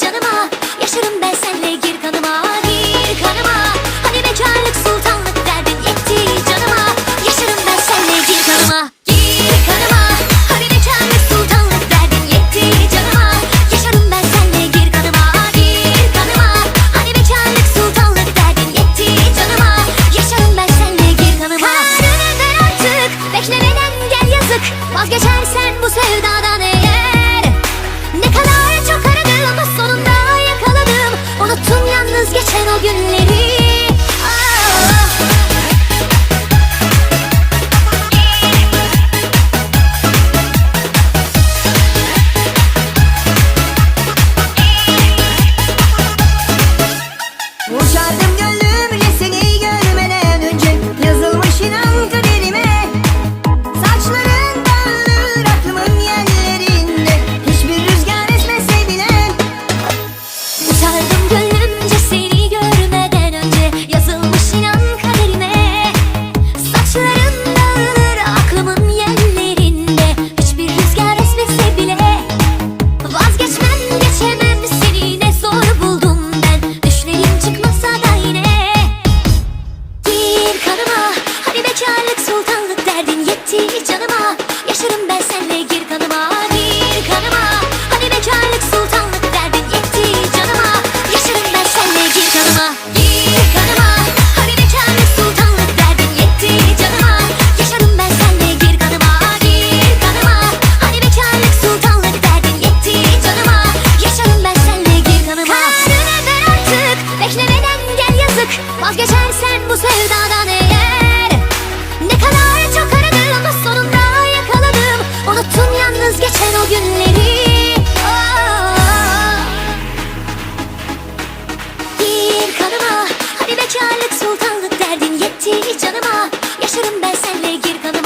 canıma. Yaşarım ben senle gir kanıma Gir kanıma. Hani bekarlık sultanlık derdin yetti canıma. Yaşarım ben senle gir kanıma Gir kanıma. Hani bekarlık sultanlık derdin yetti canıma. Yaşarım ben senle gir kanıma Gir kanıma. Hani bekarlık sultanlık derdin yetti canıma. Yaşarım ben senle gir kanıma. Kararını ver artık Beklemeden gel yazık. Vazgeçersen bu sevdadan eğer 균리 canıma Yaşarım ben senle gir kanıma Gir kanıma. Hani bekarlık sultanlık derdin yetti canıma. Yaşarım ben senle gir kanıma Gir kanıma. Hani bekarlık sultanlık derdin yetti canıma. Yaşarım ben senle gir kanıma Hani bekarlık sultanlık derdin yetti canıma. Yaşarım ben senle gir kanıma. Karına ver artık Beklemeden gel yazık. Vazgeçersen bu sevdadan Gir oh. kanıma Hadi bekarlık sultanlık derdin yetti canıma. Yaşarım ben senle gir kanıma.